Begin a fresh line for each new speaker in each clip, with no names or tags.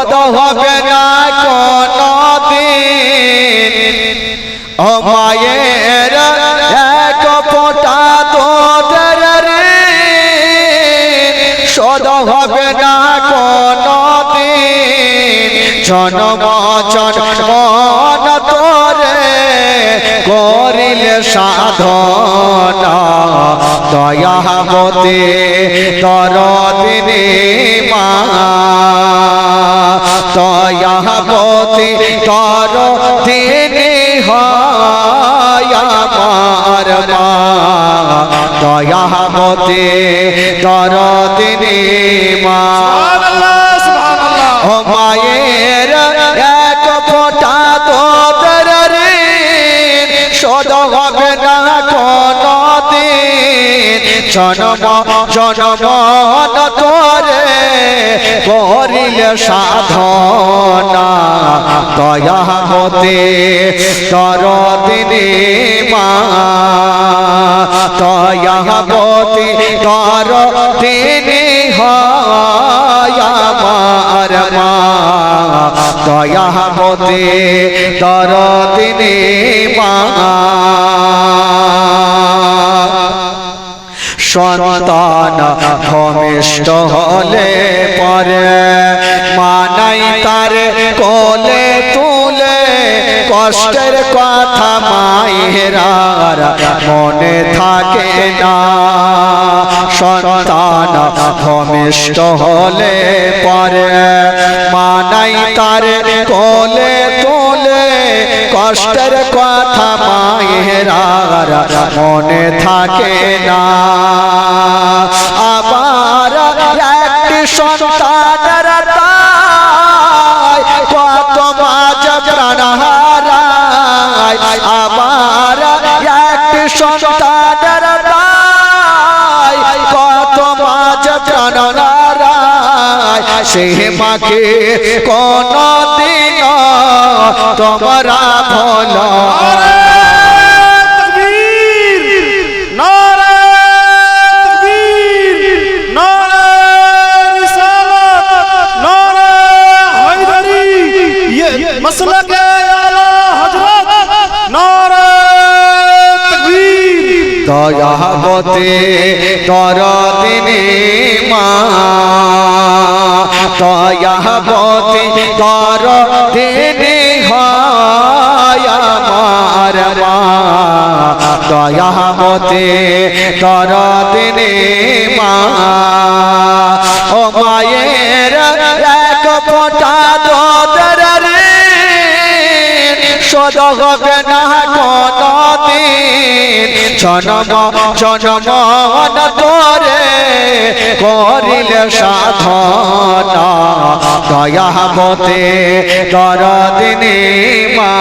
শোধ হবে না কোনো দিন ও এক ফোঁটা তোদের শোধ হবে না কোনো দিন জন্ম জন্ম তোরে করিলে সাধনা দয়াবতে তর দিনে মা দয়াবতে তর দিনে হয় আমার মা। দয়াবতে তর দিনে মা। জন্ম জন্ম তোরে করিলে সাধনা। দয়া হতে তর দিনে মা। দয়া হতে তর দিনে হয় আমার মা। দয়া হতে তর দিনে মা। সন্তান ভূমিষ্ঠ হলে পরে মানাই তার কোলে তুলে। কষ্টের কথা মায়েরার মনে থাকে না। সন্তান ভূমিষ্ঠ হলে পরে মানাই তার কোলে তুলে। কষ্টের কথা মায়েরার মনে থাকে না। হারায় এক সন্তানের কত মাঝ হারায় সে মাকে কোন দিন তোমরা ভোলা দয়াবতে তর দিনে মা। দয়াবতে তর দিনে হয় আমার মা। দয়াবতে তর দিনে মা। ও মায়ের এক ফোঁটা দোদর রে হবে না দিন জনম জনম তোরে করিলে সাধনা। দয়াবতে তর দিনে মা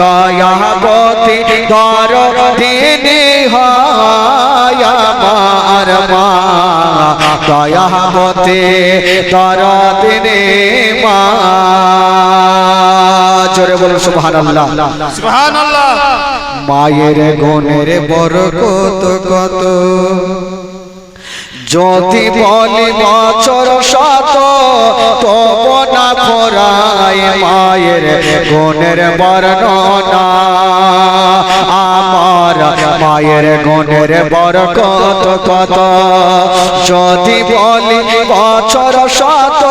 দয়াবতে তর দিনে হয় আমার মা। দয়াবতে তর দিনে মা জোরে বলো সুবহান
আল্লাহ সুবহান আল্লাহ
মায়ের গনের বরকত কত? যদি বলি বছর শত পবনা ফরায় মায়ের গনের বর্ণনা। আমার মায়ের গুণের বরকত কত? যদি বলি বছর শত,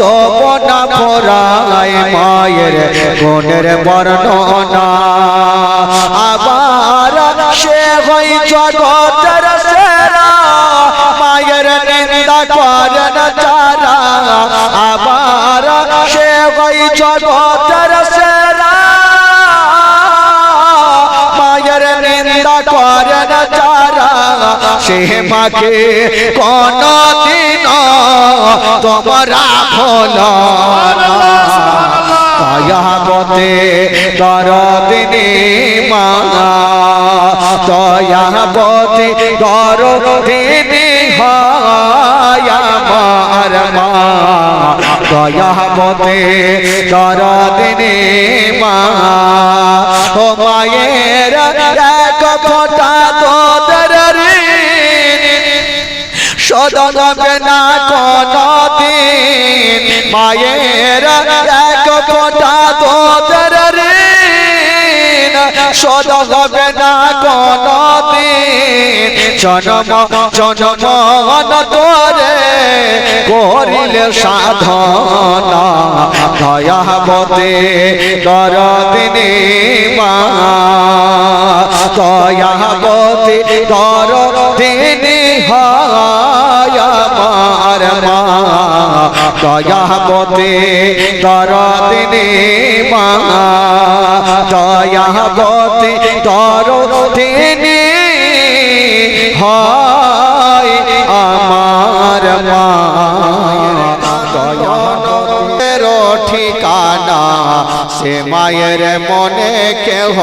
তব না ফরাই মায়ের গুণের বর্ণনা। আবার সে হই জগতের সেরা, মায়ের নিন্দা করেন যারা সে মাকে কোন দিন তোমরা ভোলা দয়াবতে তর দিনে মা দয়াবতে তর দিনে হয় আমার মা। দয়াবতে তর দিনে মা ও মায়ের এক ফোঁটা হবে না কোন দিন দিন মায়ের এক ফোঁটা তোদের ঋণ। শোধ হবে না কোনো দিন জনম জনম তোরে করিলে সাধনা। দয়াবতে দরদিনী মা, দয়াবতে দরদিনী হয় দয়াবতে দরদিনী মা দয়াবতে দরদিনী হয় আমার মা। দয়া ঠিকানা। সে মায়ের মনে কেহ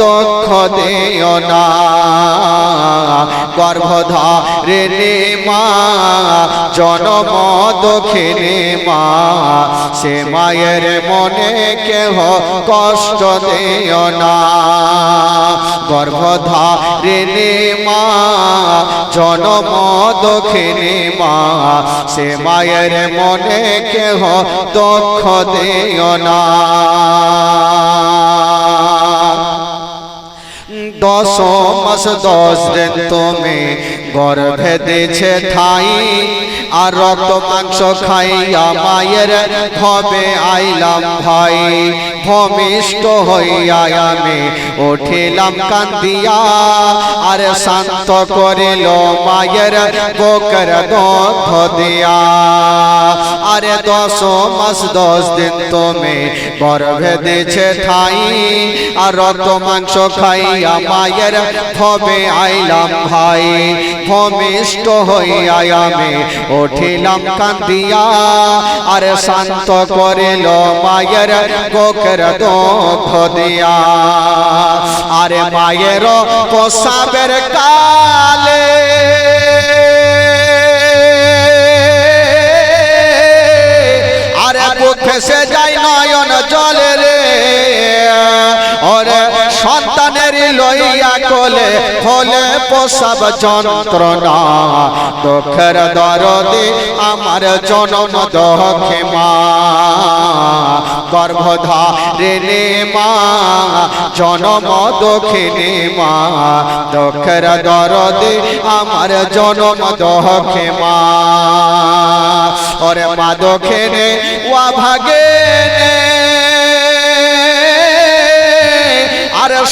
দুঃখ দিও না। গর্ভধারিণী মা, জনম দক্ষিণী মা, সে মায়ের মনে কেহ কষ্ট দিও না। গর্ভধারিণী মা, জনম দক্ষিণী মা, সে মায়ের মনে কেহ দুঃখ দিও না। দশ মাস, দশ দিন তুমি গর্ভে দিছে ঠাই আর রক্ত মাংস খাইয়া মায়ের ভবে আইলাম ভাই ভমিষ্ট হইয়া আমি উঠিলাম কান্দিয়া, আর শান্ত করিল মায়ের বকের দধ দিয়া। আরে দশ মাস, দশ দিন তুমি গর্ভে দিছে ঠাই, আর রক্ত মাংস খাইয়া মায়ের ভবে আইলাম ভাই। ভমিষ্ট হইয়া আমি উঠিলাম কান্দিয়া, আর শান্ত করিল মায়ের বকের দধ দিয়া। আরে মায়ের পোষাবের কালে। আরে বুকে সে যাই নয়ন জলে রে। ওরে সন্তানের লইয়া কোলে ফলে পোষাব যন্ত্রণা। দুঃখের দরদে আমার জনম দখে মা। গর্ভধারিণী মা, জনম দক্ষিণী মা। দুঃখের দরদে আমার জনম দখে মা। ওরে মা দক্ষিণে, ওয়া ভাগে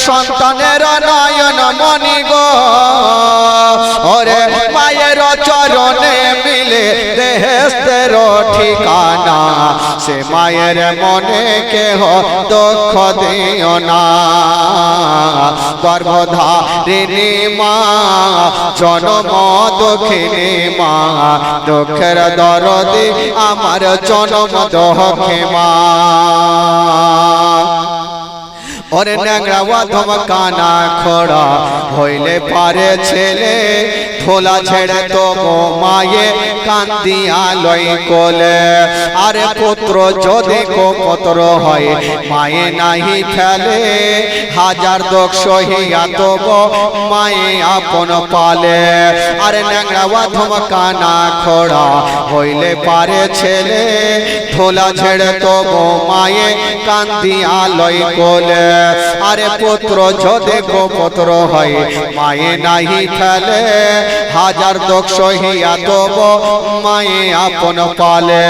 সন্তানের নয়ন মণি গো। ওরে মায়ের চরণে মিলে দেহেস্তের ঠিকানা, সে মায়ের মনে কেহ দুঃখ দিও না। গর্ভধারিণী মা, জনম দক্ষিণী মা, দুঃখের দরদি আমার জনম দক্ষে মা। ওরে ন্যাংরা অথম কানা খোড়া হইলে পারে ছেলে থোলা ছেড়ে তো মায়ে কান্দিয়া লই কোলে। আরে পুত্র যদি কো পুত্র হয় মায়ে নাহি ফেলে হাজার দোষ সহিয়া তো মায়ে আপন পালে। আরে ন্যাংরা অথম কানা খোড়া হইলে পারে ছেলে থোলা ছেড়ে তো মায়ে কান্দিয়া লই কোলে। আরে পুত্র যদি গো পুত্র হয়, মায়ে নাহি ফেলে। হাজার দোষ সহিয়া তব মায়ে আপন পালে।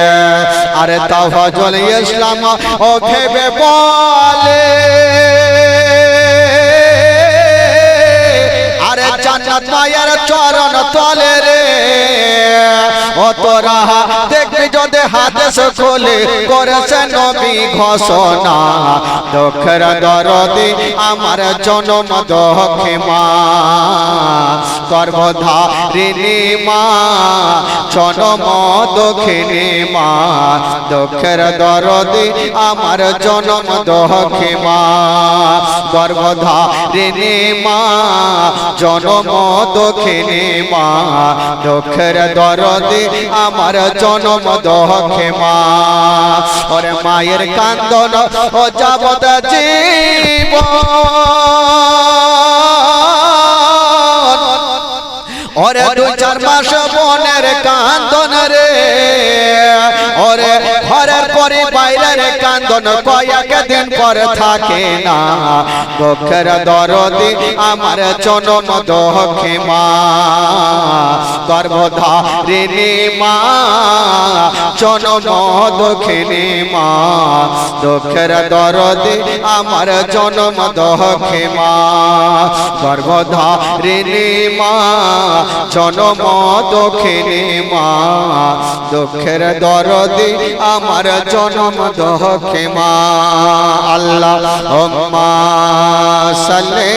আরে তা ফজল ইসলাম, ও ভেবে বলে। আরে জান্নাত মায়ের চরণ তলে রে। ও তোরা দেখবি যদি হাদেশ খোলে করেছে নবী ঘোষণা। দক্ষর দরদি আমার জনম দক্ষে মা গর্ভধারিণী মা, জনম দক্ষিণী মা। দক্ষর দরদি আমার জনম দক্ষে মা গর্ভধারিণী মা, জনম দক্ষিণী মা। দক্ষর দরদি আমার জনম দহে মা ওরে মায়ের কান্দন ও যাবত জীব। ওরে দু চার মাস বনের কান্দন রে। কান্দন কয়েক দিন পর থাকে না। দুঃখের দরদি আমার জনম দোখে মা গর্ভধারিণী মা, জনম দক্ষিণী মা। দুঃখের দরদি আমার জনম দোখে মা গর্ভধারিণী মা, জনম দক্ষিণী মা। দুঃখের দরদি আমার জনম দোখে মা আল্লাহ সাল্লে